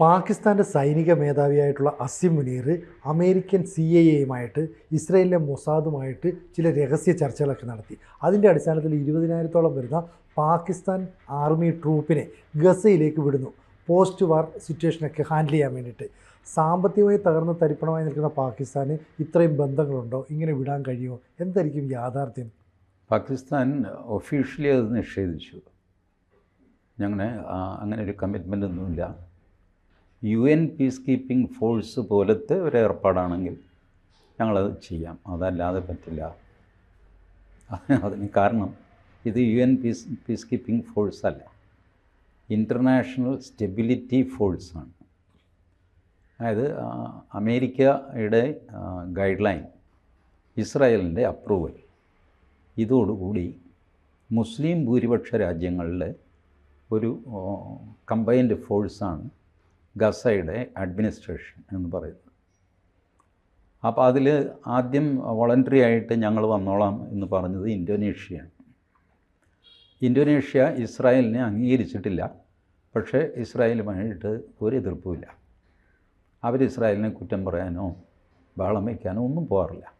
പാകിസ്ഥാന്റെ സൈനിക മേധാവിയായിട്ടുള്ള Asim Munir American C I എയുമായിട്ട് ഇസ്രയേലിലെ മൊസാദുമായിട്ട് ചില രഹസ്യ ചർച്ചകളൊക്കെ നടത്തി. അതിന്റെ അടിസ്ഥാനത്തിൽ ഇരുപതിനായിരത്തോളം വരുന്ന പാകിസ്ഥാൻ ആർമി ട്രൂപ്പിനെ ഗസയിലേക്ക് വിടുന്നു. പോസ്റ്റ് വാർ സിറ്റുവേഷനൊക്കെ ഹാൻഡിൽ ചെയ്യാൻ വേണ്ടിയിട്ട്. സാമ്പത്തികമായി തകർന്ന് തരിപ്പണമായി നിൽക്കുന്ന പാകിസ്ഥാന് ഇത്രയും ബന്ധങ്ങളുണ്ടോ? ഇങ്ങനെ വിടാൻ കഴിയുമോ? എന്തായിരിക്കും യാഥാർത്ഥ്യം? പാകിസ്ഥാൻ ഒഫീഷ്യലി അത് നിഷേധിച്ചു. ഞങ്ങനെ അങ്ങനെ ഒരു കമ്മിറ്റ്മെന്റ് ഒന്നുമില്ല. U N peace keeping force പോലത്തെ ഒരു ഏർപ്പാടാണെങ്കിൽ ഞങ്ങളത് ചെയ്യാം. അതല്ലാതെ പറ്റില്ല. അതിന് കാരണം ഇത് U N peace peace keeping force അല്ല. ഇന്റർനാഷണൽ സ്റ്റെബിലിറ്റി ഫോഴ്സാണ് അതായത് അമേരിക്കയുടെ ഗൈഡ് ലൈൻ ഇസ്രായേലിന്റെ അപ്രൂവൽ. ഇതോടുകൂടി മുസ്ലിം ഭൂരിപക്ഷ രാജ്യങ്ങളിലെ ഒരു കമ്പൈൻഡ് ഫോഴ്സാണ് ഗസയുടെ അഡ്മിനിസ്ട്രേഷൻ എന്ന് പറയുന്നത്. അപ്പോൾ അതിൽ ആദ്യം വോളണ്ടറി ആയിട്ട് ഞങ്ങൾ വന്നോളാം എന്ന് പറഞ്ഞത് ഇന്തോനേഷ്യയാണ്. ഇൻഡോനേഷ്യ ഇസ്രായേലിനെ അംഗീകരിച്ചിട്ടില്ല. പക്ഷേ ഇസ്രായേലുമായിട്ട് ഒരു എതിർപ്പുമില്ല. അവർ ഇസ്രായേലിനെ കുറ്റം പറയാനോ ബഹളം വയ്ക്കാനോ ഒന്നും പോകാറില്ല.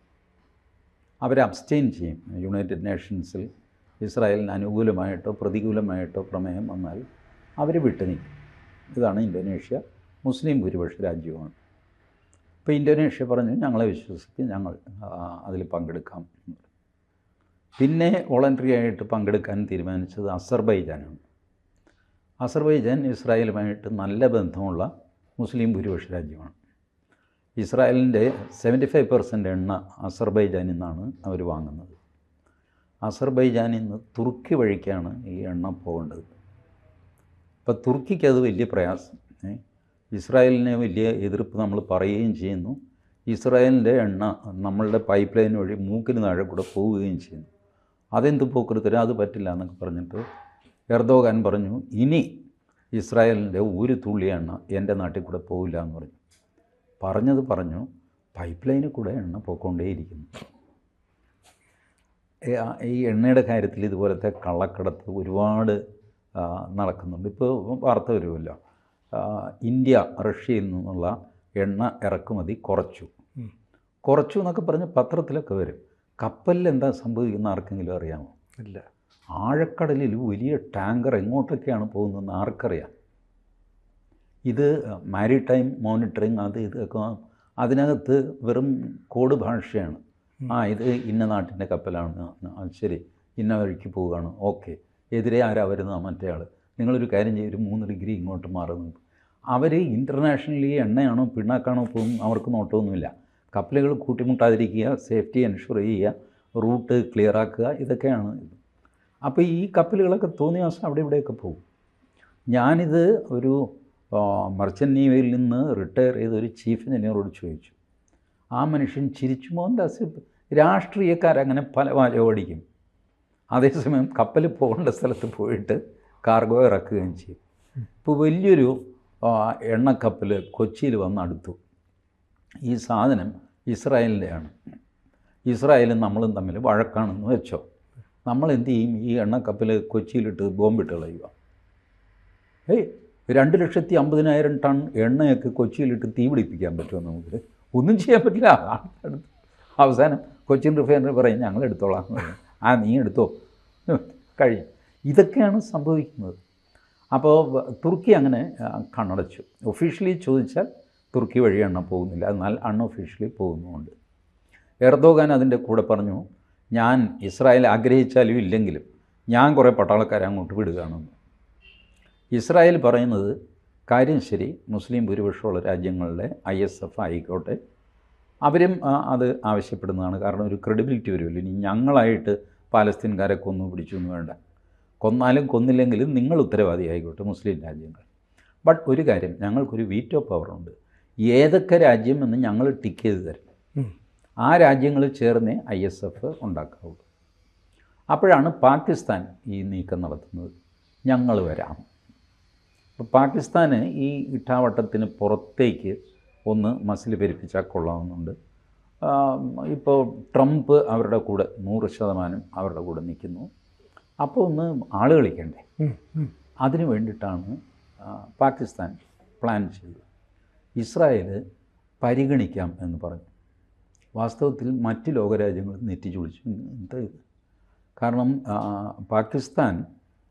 അവർ അബ്സ്റ്റെയിൻ ചെയ്യും. യുണൈറ്റഡ് നേഷൻസിൽ ഇസ്രായേലിന് അനുകൂലമായിട്ടോ പ്രതികൂലമായിട്ടോ പ്രമേയം വന്നാൽ അവർ വിട്ടുനിൽക്കും. ഇതാണ് ഇന്തോനേഷ്യ മുസ്ലിം ഭൂരിപക്ഷ രാജ്യമാണ്. ഇപ്പോൾ ഇന്തോനേഷ്യ പറഞ്ഞു ഞങ്ങളെ വിശ്വസിക്കും ഞങ്ങൾ അതിൽ പങ്കെടുക്കാം. പിന്നെ വോളണ്ടറി ആയിട്ട് പങ്കെടുക്കാൻ തീരുമാനിച്ചത് അസർബൈജാനാണ്. അസർബൈജാൻ ഇസ്രായേലുമായിട്ട് നല്ല ബന്ധമുള്ള മുസ്ലിം ഭൂരിപക്ഷ രാജ്യമാണ്. ഇസ്രായേലിന്റെ സെവന്റി ഫൈവ് പെർസെന്റ് എണ്ണ അസർബൈജാനിൽ നിന്നാണ് അവർ വാങ്ങുന്നത്. അസർബൈജാനിൽ നിന്ന് തുർക്കി വഴിക്കാണ് ഈ എണ്ണ പോകേണ്ടത്. അപ്പോൾ തുർക്കിക്ക് അത് വലിയ പ്രയാസം. ഇസ്രായേലിനെ വലിയ എതിർപ്പ് നമ്മൾ പറയുകയും ചെയ്യുന്നു. ഇസ്രായേലിന്റെ എണ്ണ നമ്മളുടെ പൈപ്പ് ലൈൻ വഴി മൂക്കിന് താഴെ കൂടെ പോവുകയും ചെയ്യുന്നു. അതെന്ത് പോക്കെടുത്തരും അത് പറ്റില്ല എന്നൊക്കെ പറഞ്ഞിട്ട് എർദോഗാൻ പറഞ്ഞു ഇനി ഇസ്രായേലിന്റെ ഒരു തുള്ളി എണ്ണ എന്റെ നാട്ടിൽ കൂടെ പോവില്ല എന്ന് പറഞ്ഞു. പറഞ്ഞത് പറഞ്ഞു പൈപ്പ് ലൈനിൽ കൂടെ എണ്ണ പോയിക്കൊണ്ടേയിരിക്കുന്നു. ഈ എണ്ണയുടെ കാര്യത്തിൽ ഇതുപോലത്തെ കള്ളക്കടത്ത് ഒരുപാട് നടക്കുന്നുണ്ട്. ഇപ്പോൾ വാർത്ത വരുമല്ലോ. ഇന്ത്യ റഷ്യയിൽ നിന്നുള്ള എണ്ണ ഇറക്കുമതി കുറച്ചു. കുറച്ചു എന്നൊക്കെ പറഞ്ഞ് പത്രത്തിലൊക്കെ വരും. കപ്പലിൽ എന്താ സംഭവിക്കുന്ന ആർക്കെങ്കിലും അറിയാമോ? ഇല്ല. ആഴക്കടലിൽ വലിയ ടാങ്കർ എങ്ങോട്ടൊക്കെയാണ് പോകുന്നതെന്ന് ആർക്കറിയാം? ഇത് മാരിടൈം മോണിറ്ററിങ് അത് ഇതൊക്കെ അതിനകത്ത് വെറും കോഡ് ഭാഷയാണ്. ആ ഇത് ഇന്ന നാട്ടിന്റെ കപ്പലാണ്. ശരി. ഇന്ന വഴിക്ക് പോവുകയാണ്. ഓക്കെ. എതിരെ ആരാ വരുന്ന മറ്റേ ആൾ നിങ്ങളൊരു കാര്യം ചെയ്യും ഒരു മൂന്ന് ഡിഗ്രി ഇങ്ങോട്ട് മാറുന്നു അവർ ഇന്റർനാഷണലി എണ്ണയാണോ പിണ്ണാക്കാണോ പോകും അവർക്ക് നോട്ടമൊന്നുമില്ല. കപ്പലുകൾ കൂട്ടിമുട്ടാതിരിക്കുക സേഫ്റ്റി എൻഷുർ ചെയ്യുക റൂട്ട് ക്ലിയർ ആക്കുക ഇതൊക്കെയാണ് ഇത്. അപ്പോൾ ഈ കപ്പലുകളൊക്കെ തോന്നിയ ദിവസം അവിടെ ഇവിടെയൊക്കെ പോകും. ഞാനിത് ഒരു മർച്ചന്റ് നേവിയിൽ നിന്ന് റിട്ടയർ ചെയ്ത ഒരു ചീഫ് എഞ്ചിനീയറോട് ചോദിച്ചു. ആ മനുഷ്യൻ ചിരിച്ചു മോഹൻദാസ് രാഷ്ട്രീയക്കാരങ്ങനെ പല വാചകടിക്കും അതേസമയം കപ്പൽ പോകേണ്ട സ്ഥലത്ത് പോയിട്ട് കാർഗോ ഇറക്കുകയും ചെയ്യും. ഇപ്പോൾ വലിയൊരു എണ്ണക്കപ്പൽ കൊച്ചിയിൽ വന്ന് അടുത്തു. ഈ സാധനം ഇസ്രായേലിന്റെയാണ്. ഇസ്രായേലും നമ്മളും തമ്മിൽ വഴക്കാണെന്ന് വെച്ചോ. നമ്മൾ എന്ത് ചെയ്യും? ഈ എണ്ണക്കപ്പൽ കൊച്ചിയിലിട്ട് ബോംബിട്ട് കളയുക. ഏയ് രണ്ട് ലക്ഷത്തി അമ്പതിനായിരം ടൺ എണ്ണയൊക്കെ കൊച്ചിയിലിട്ട് തീ പിടിപ്പിക്കാൻ പറ്റുമോ നമുക്ക്? ഒന്നും ചെയ്യാൻ പറ്റില്ല. അവസാനം കൊച്ചിൻ റിഫൈനറി പറയും ഞങ്ങൾ എടുത്തോളാം ആ നീ എടുത്തോ. കഴിയും. ഇതൊക്കെയാണ് സംഭവിക്കുന്നത്. അപ്പോൾ തുർക്കി അങ്ങനെ കണ്ണടച്ചു. ഒഫീഷ്യലി ചോദിച്ചാൽ തുർക്കി വഴി എണ്ണ പോകുന്നില്ല. എന്നാൽ അൺഒഫീഷ്യലി പോകുന്നുമുണ്ട്. എർദോഗാൻ അതിന്റെ കൂടെ പറഞ്ഞു ഞാൻ ഇസ്രായേൽ ആഗ്രഹിച്ചാലും ഇല്ലെങ്കിലും ഞാൻ കുറേ പട്ടാളക്കാരെ അങ്ങോട്ട് വിടുകയാണെന്ന്. ഇസ്രായേൽ പറയുന്നത് കാര്യം ശരി മുസ്ലിം ഭൂരിപക്ഷമുള്ള രാജ്യങ്ങളിലെ ഐ എസ് എഫ് ആയിക്കോട്ടെ. അവരും അത് ആവശ്യപ്പെടുന്നതാണ്. കാരണം ഒരു ക്രെഡിബിലിറ്റി വരുമല്ലോ. ഇനി ഞങ്ങളായിട്ട് പാലസ്തീൻകാരെ കൊന്നു പിടിച്ചു എന്ന് വേണ്ട. കൊന്നാലും കൊന്നില്ലെങ്കിലും നിങ്ങൾ ഉത്തരവാദി ആയിക്കോട്ടെ മുസ്ലിം രാജ്യങ്ങൾ. ബട്ട് ഒരു കാര്യം ഞങ്ങൾക്കൊരു വീറ്റോ പവറുണ്ട് ഏതൊക്കെ രാജ്യം എന്ന് ഞങ്ങൾ ടിക്ക് ചെയ്ത് തരും. ആ രാജ്യങ്ങൾ ചേർന്നേ ഐ എസ് എഫ് ഉണ്ടാക്കാവുള്ളൂ അപ്പോഴാണ് പാകിസ്ഥാൻ ഈ നീക്കം നടത്തുന്നത്. ഞങ്ങൾ വരാം. അപ്പോൾ പാകിസ്ഥാന് ഈ ഇട്ടാവട്ടത്തിന് പുറത്തേക്ക് ഒന്ന് മസിൽ പെരുപ്പിച്ചാൽ കൊള്ളാവുന്നുണ്ട്. ഇപ്പോൾ ട്രംപ് അവരുടെ കൂടെ നൂറ് ശതമാനം അവരുടെ കൂടെ നിൽക്കുന്നു. അപ്പോൾ ഒന്ന് ആൾ കളിക്കണ്ടേ അതിനു. വേണ്ടിയിട്ടാണ് പാകിസ്ഥാൻ പ്ലാൻ ചെയ്തത്. ഇസ്രായേൽ പരിഗണിക്കാം എന്ന് പറഞ്ഞു. വാസ്തവത്തിൽ മറ്റ് ലോകരാജ്യങ്ങൾ നെറ്റിച്ചുളിച്ചു എന്താ ഇത്? കാരണം പാകിസ്ഥാൻ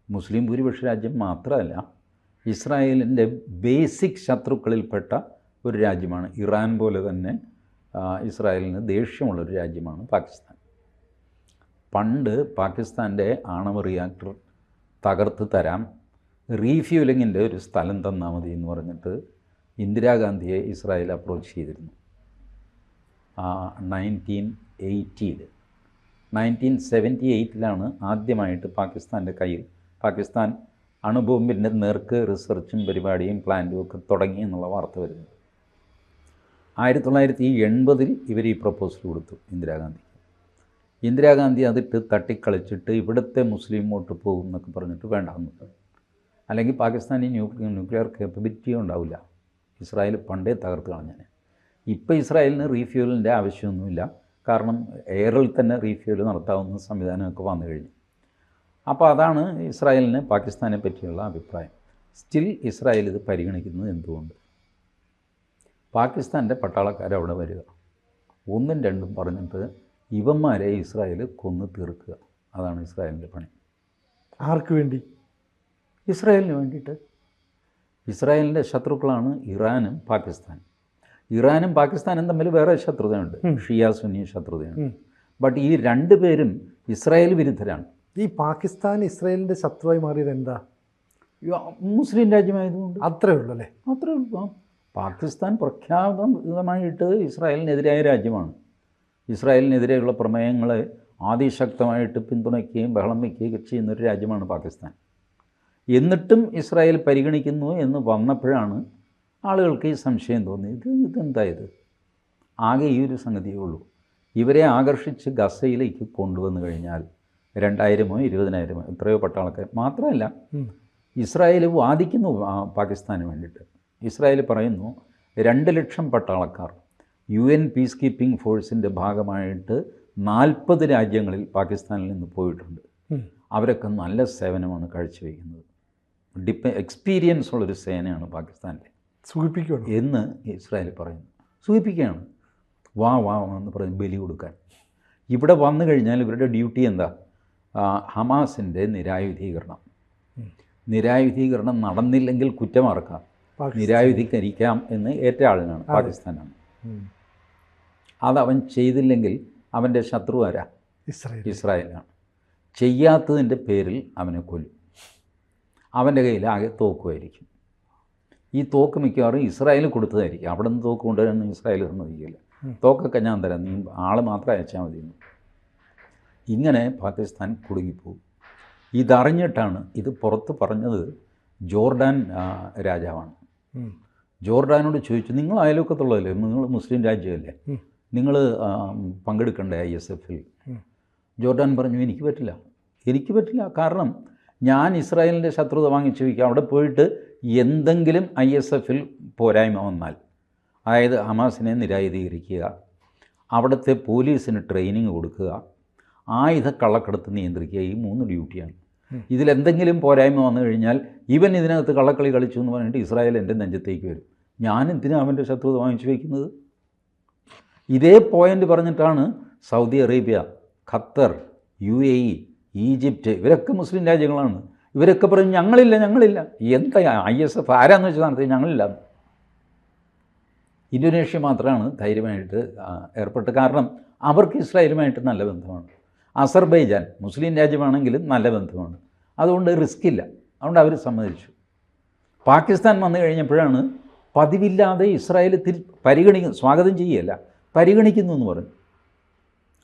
മുസ്ലിം ഭൂരിപക്ഷ രാജ്യം മാത്രമല്ല ഇസ്രായേലിന്റെ ബേസിക് ശത്രുക്കളിൽപ്പെട്ട ഒരു രാജ്യമാണ്. ഇറാൻ പോലെ തന്നെ ഇസ്രായേലിന് ദേഷ്യമുള്ളൊരു രാജ്യമാണ് പാകിസ്ഥാൻ. പണ്ട് പാകിസ്ഥാന്റെ ആണവ റിയാക്ടർ തകർത്ത് തരാം റീഫ്യൂലിങ്ങിന്റെ ഒരു സ്ഥലം തന്നാൽ മതി എന്ന് പറഞ്ഞിട്ട് ഇന്ദിരാഗാന്ധിയെ ഇസ്രായേൽ അപ്രോച്ച് ചെയ്തിരുന്നു. നയന്റീൻ എയ്റ്റിയിൽ നയന്റീൻ സെവന്റി എയ്റ്റിലാണ് ആദ്യമായിട്ട് പാകിസ്ഥാന്റെ കയ്യിൽ പാകിസ്ഥാൻ അണുബോംബിന്റെ നേർക്ക് റിസർച്ചും പരിപാടിയും പ്ലാന്റും ഒക്കെ തുടങ്ങി എന്നുള്ള വാർത്ത വരുന്നത് ആയിരത്തി തൊള്ളായിരത്തി എൺപതിൽ ഇവർ ഈ പ്രപ്പോസൽ കൊടുത്തു ഇന്ദിരാഗാന്ധി. ഇന്ദിരാഗാന്ധി അതിട്ട് തട്ടിക്കളിച്ചിട്ട് ഇവിടുത്തെ മുസ്ലിം വോട്ട് പോകും എന്നൊക്കെ പറഞ്ഞിട്ട് വേണ്ടാന്ന് അല്ലെങ്കിൽ പാകിസ്ഥാനി ന്യൂക്ലിയർ കേപ്പബിലിറ്റി ഉണ്ടാവില്ല. ഇസ്രായേൽ പണ്ടേ തകർത്ത് കളഞ്ഞാൽ ഇപ്പോൾ ഇസ്രായേലിന് റീഫ്യൂലിന്റെ ആവശ്യമൊന്നുമില്ല. കാരണം എയറിൽ തന്നെ റീഫ്യൂൽ നടത്താവുന്ന സംവിധാനമൊക്കെ വന്നു കഴിഞ്ഞു. അപ്പോൾ അതാണ് ഇസ്രായേലിന് പാകിസ്ഥാനെ പറ്റിയുള്ള അഭിപ്രായം. സ്റ്റിൽ ഇസ്രായേൽ ഇത് പരിഗണിക്കുന്നത് എന്തുകൊണ്ട്? പാകിസ്ഥാന്റെ പട്ടാളക്കാർ അവിടെ വരിക. ഒന്നും രണ്ടും പറഞ്ഞിട്ട് ഇവന്മാരെ ഇസ്രായേൽ കൊന്നു തീർക്കുക. അതാണ് ഇസ്രായേലിന്റെ പണി. ആർക്ക് വേണ്ടി? ഇസ്രായേലിന് വേണ്ടിയിട്ട്. ഇസ്രായേലിന്റെ ശത്രുക്കളാണ് ഇറാനും പാകിസ്ഥാനും. ഇറാനും പാകിസ്ഥാനും തമ്മിൽ വേറെ ശത്രുതയുണ്ട്. ഷിയ സുന്നി ശത്രുതയുണ്ട്. ബട്ട് ഈ രണ്ട് പേരും ഇസ്രായേൽ വിരുദ്ധരാണ്. ഈ പാകിസ്ഥാൻ ഇസ്രായേലിന്റെ ശത്രുവായി മാറിയത് എന്താ? മുസ്ലിം രാജ്യമായതുകൊണ്ട്. അത്രേ ഉള്ളൂ അല്ലേ? അത്രേ ഉള്ളൂ. പാകിസ്ഥാൻ പ്രഖ്യാപിതമായിട്ട് ഇസ്രായേലിനെതിരായ രാജ്യമാണ്. ഇസ്രായേലിനെതിരെയുള്ള പ്രമേയങ്ങളെ ആതിശക്തമായിട്ട് പിന്തുണയ്ക്കുകയും ബഹളം വയ്ക്കുകയും ചെയ്യുന്ന ഒരു രാജ്യമാണ് പാകിസ്ഥാൻ. എന്നിട്ടും ഇസ്രായേൽ പരിഗണിക്കുന്നു എന്ന് വന്നപ്പോഴാണ് ആളുകൾക്ക് ഈ സംശയം തോന്നി ഇത് ഇതെന്തായത് ആകെ ഈ ഒരു സംഗതിയേ ഉള്ളൂ. ഇവരെ ആകർഷിച്ച് ഗസയിലേക്ക് കൊണ്ടുവന്നു കഴിഞ്ഞാൽ രണ്ടായിരമോ ഇരുപതിനായിരമോ എത്രയോ പട്ടാളക്കാർ മാത്രമല്ല ഇസ്രായേൽ വാദിക്കുന്നു പാകിസ്ഥാന് വേണ്ടിയിട്ട്. ഇസ്രായേൽ പറയുന്നു രണ്ട് ലക്ഷം പട്ടാളക്കാർ യു എൻ പീസ് കീപ്പിംഗ് ഫോഴ്സിന്റെ ഭാഗമായിട്ട് നാൽപ്പത് രാജ്യങ്ങളിൽ പാകിസ്ഥാനിൽ നിന്ന് പോയിട്ടുണ്ട്. അവരൊക്കെ നല്ല സേവനമാണ് കാഴ്ചവെക്കുന്നത്. ഡിപ്പ എക്സ്പീരിയൻസ് ഉള്ളൊരു സേനയാണ് പാകിസ്ഥാനിലെ. സൂചിപ്പിക്കുകയാണ് എന്ന് ഇസ്രായേൽ പറയുന്നു. സൂചിപ്പിക്കുകയാണ് വാ വാ എന്ന് പറഞ്ഞ് ബലി കൊടുക്കാൻ. ഇവിടെ വന്നു കഴിഞ്ഞാൽ ഇവരുടെ ഡ്യൂട്ടി എന്താ? ഹമാസിന്റെ നിരായുധീകരണം. നിരായുധീകരണം നടന്നില്ലെങ്കിൽ കുറ്റമാർക്കാം നിരായുധീകരിക്കാം എന്ന് ഏറ്റ ആളിനാണ് പാകിസ്ഥാനാണ്. അതവൻ ചെയ്തില്ലെങ്കിൽ അവന്റെ ശത്രു ആരാ? ഇസ്രായേൽ. ഇസ്രായേലാണ്. ചെയ്യാത്തതിന്റെ പേരിൽ അവനെ കൊല്ലും. അവന്റെ കയ്യിൽ ആകെ തോക്കുമായിരിക്കും ഈ തോക്ക് മിക്കവാറും ഇസ്രായേൽ കൊടുത്തതായിരിക്കും. അവിടെ നിന്ന് തോക്ക് കൊണ്ടുവരാനൊന്നും ഇസ്രായേൽ സമ്മതിക്കില്ല. തോക്കൊക്കെ ഞാൻ തരാം. നീ ആൾ മാത്രം അയച്ചാൽ മതി. ഇങ്ങനെ പാകിസ്ഥാൻ കുടുങ്ങിപ്പോകും. ഇതറിഞ്ഞിട്ടാണ് ഇത് പുറത്ത് പറഞ്ഞത് ജോർഡാൻ രാജാവാണ്. ജോർഡാനോട് ചോദിച്ചു നിങ്ങൾ അയൽവക്കത്തുള്ളതല്ലേ? നിങ്ങൾ മുസ്ലിം രാജ്യമല്ലേ. നിങ്ങൾ പങ്കെടുക്കണ്ടേ ഐ എസ് എഫിൽ? ജോർഡാൻ പറഞ്ഞു എനിക്ക് പറ്റില്ല. എനിക്ക് പറ്റില്ല. കാരണം ഞാൻ ഇസ്രായേലിന്റെ ശത്രുത വാങ്ങിച്ചു വയ്ക്കുക അവിടെ പോയിട്ട് എന്തെങ്കിലും ഐ എസ് എഫിൽ പോരായ്മ വന്നാൽ അതായത് ഹമാസിനെ നിരായുധീകരിക്കുക അവിടുത്തെ പോലീസിന് ട്രെയിനിങ് കൊടുക്കുക ആയുധ കള്ളക്കടത്ത് നിയന്ത്രിക്കുക ഈ മൂന്ന് ഡ്യൂട്ടിയാണ്. ഇതിലെന്തെങ്കിലും പോരായ്മ വന്നു കഴിഞ്ഞാൽ ഇവൻ ഇതിനകത്ത് കള്ളക്കളി കളിച്ചു എന്ന് പറഞ്ഞിട്ട് ഇസ്രായേൽ എന്റെ നെഞ്ചത്തേക്ക് വരും. ഞാൻ എന്തിനാണ് അവന്റെ ശത്രുത വാങ്ങിച്ചു വയ്ക്കുന്നത്? ഇതേ പോയിന്റ് പറഞ്ഞിട്ടാണ് Saudi Arabia Qatar U A E Egypt ഇവരൊക്കെ മുസ്ലിം രാജ്യങ്ങളാണ്. ഇവരൊക്കെ പറയും ഞങ്ങളില്ല ഞങ്ങളില്ല. എന്താ ഐ എസ് എഫ് ആരാന്ന് വെച്ചാൽ നടത്തി ഞങ്ങളില്ല. ഇന്തോനേഷ്യ മാത്രമാണ് ധൈര്യമായിട്ട് ഏർപ്പെട്ട് കാരണം അവർക്ക് ഇസ്രായേലുമായിട്ട് നല്ല ബന്ധമാണ്. അസർബൈജാൻ മുസ്ലിം രാജ്യമാണെങ്കിലും നല്ല ബന്ധമാണ്. അതുകൊണ്ട് റിസ്ക് ഇല്ല. അതുകൊണ്ട് അവർ സമ്മതിച്ചു. പാകിസ്ഥാൻ വന്നു കഴിഞ്ഞപ്പോഴാണ് പതിവില്ലാതെ ഇസ്രായേൽ തിരി പരിഗണിക്കുന്നു സ്വാഗതം ചെയ്യുകയല്ല. പരിഗണിക്കുന്നു എന്ന് പറഞ്ഞു.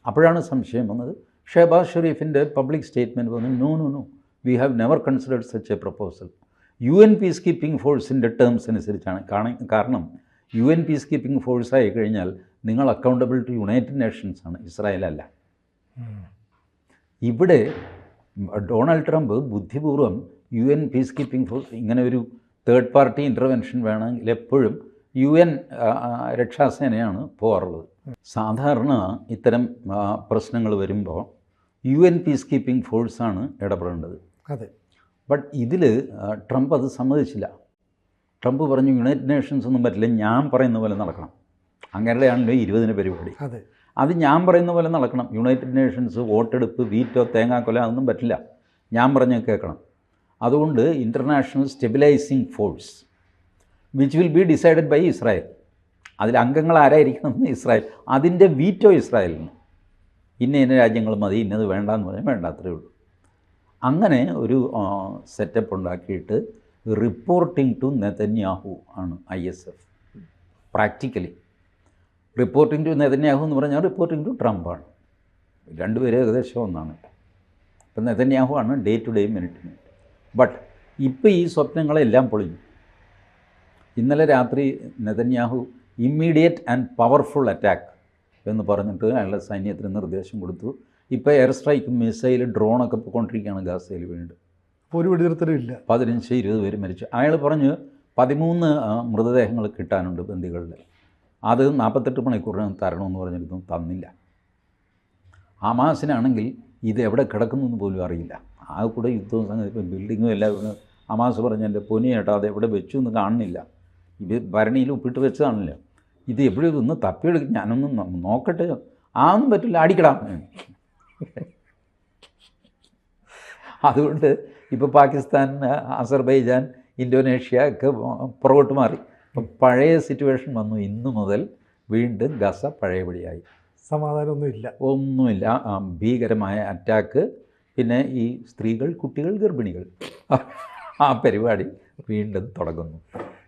അപ്പോഴാണ് സംശയം വന്നത്. ഷെബാസ് ഷെരീഫിന്റെ പബ്ലിക് സ്റ്റേറ്റ്മെന്റ് വന്നു no no no. We have never considered such a proposal. U N peace keeping ഫോഴ്സിന്റെ ടേംസ് അനുസരിച്ചാണ് കാണ- കാരണം U N peace keeping force ആയി കഴിഞ്ഞാൽ നിങ്ങൾ അക്കൗണ്ടബിൾ ടു യുണൈറ്റഡ് നേഷൻസ് ആണ് ഇസ്രായേലല്ല ഇവിടെ Donald Trump ബുദ്ധിപൂർവം U N peace keeping force ഇങ്ങനെ ഒരു തേർഡ് പാർട്ടി ഇന്റർവെൻഷൻ വേണമെങ്കിൽ എപ്പോഴും യു എൻ രക്ഷാസേനയാണ് പോകാറുള്ളത്. സാധാരണ ഇത്തരം പ്രശ്നങ്ങൾ വരുമ്പോൾ യു എൻ പീസ് കീപ്പിംഗ് ഫോഴ്സാണ് ഇടപെടേണ്ടത്. അതെ. ബട്ട് ഇതിൽ ട്രംപ് അത് സമ്മതിച്ചില്ല. ട്രംപ് പറഞ്ഞു യുണൈറ്റഡ് നേഷൻസ് ഒന്നും പറ്റില്ല ഞാൻ പറയുന്ന പോലെ നടക്കണം. അങ്ങനെയാണല്ലോ ഇരുപതിന് പരിപാടി. അതെ. അത് ഞാൻ പറയുന്ന പോലെ നടക്കണം. യുണൈറ്റഡ് നേഷൻസ് വോട്ടെടുപ്പ് വീറ്റോ തേങ്ങാക്കൊല അതൊന്നും പറ്റില്ല. ഞാൻ പറഞ്ഞ് കേൾക്കണം. അതുകൊണ്ട് international stabilising force which will be decided by Israel അതിൽ അംഗങ്ങൾ ആരായിരിക്കണം എന്ന് ഇസ്രായേൽ. അതിന്റെ വീറ്റോ ഇസ്രായേലിന്. ഇന്ന ഇന്ന രാജ്യങ്ങൾ മതി ഇന്നത് വേണ്ടാന്ന് പറഞ്ഞാൽ വേണ്ട അത്രയേ ഉള്ളൂ. അങ്ങനെ ഒരു സെറ്റപ്പ് ഉണ്ടാക്കിയിട്ട് റിപ്പോർട്ടിംഗ് ടു നെതന്യാഹു ആണ് I S F practically reporting to Netanyahu എന്ന് പറഞ്ഞാൽ റിപ്പോർട്ടിംഗ് ടു ട്രംപാണ് രണ്ടുപേരും ഏകദേശം ഒന്നാണ്. ഇപ്പം നെതന്യാഹു ആണ് day to day minute minute but ഇപ്പോൾ ഈ സ്വപ്നങ്ങളെല്ലാം പൊളിഞ്ഞു. ഇന്നലെ രാത്രി Netanyahu immediate and powerful attack എന്ന് പറഞ്ഞിട്ട് അയാളുടെ സൈന്യത്തിന് നിർദ്ദേശം കൊടുത്തു. ഇപ്പോൾ എയർ സ്ട്രൈക്ക് മിസൈൽ ഡ്രോണൊക്കെ പോയിക്കൊണ്ടിരിക്കുകയാണ് ഗാസയിൽ വീണ്ടും. ഒരു വെടിനിർത്തലും ഇല്ല. പതിനഞ്ച് ഇരുപത് പേര് മരിച്ചു. അയാൾ പറഞ്ഞു പതിമൂന്ന് മൃതദേഹങ്ങൾ കിട്ടാനുണ്ട് ബന്ദികളുടെ. അത് നാൽപ്പത്തെട്ട് മണിക്കൂറിനകം തരണമെന്ന് പറഞ്ഞിരുന്നു തന്നില്ല. ഹമാസിനാണെങ്കിൽ ഇത് എവിടെ കിടക്കുന്നു എന്ന് പോലും അറിയില്ല. ആ കൂടെ യുദ്ധവും സംഗതി ഇപ്പം ബിൽഡിങ്ങും എല്ലാം ഹമാസ് പറഞ്ഞ എന്റെ പൊനിയേട്ടാ അത് എവിടെ വെച്ചു എന്ന് കാണുന്നില്ല. ഇത് ഭരണിയിൽ ഉപ്പിട്ട് വെച്ചതാണല്ലോ. ഇത് എപ്പോഴും ഒന്ന് തപ്പിയെടുക്കും ഞാനൊന്ന് നോക്കട്ടെ. ആ ഒന്നും പറ്റില്ല അടിക്കടാം. അതുകൊണ്ട് ഇപ്പോൾ പാകിസ്ഥാൻ അസർബൈജാൻ ഇന്തോനേഷ്യ ഒക്കെ പുറകോട്ട് മാറി. അപ്പം പഴയ സിറ്റുവേഷൻ വന്നു. ഇന്നു മുതൽ വീണ്ടും ഗസ പഴയപടിയായി. സമാധാനമൊന്നുമില്ല. ഒന്നുമില്ല. ഭീകരമായ അറ്റാക്ക് പിന്നെ ഈ സ്ത്രീകൾ കുട്ടികൾ ഗർഭിണികൾ. ആ പരിപാടി വീണ്ടും തുടങ്ങുന്നു.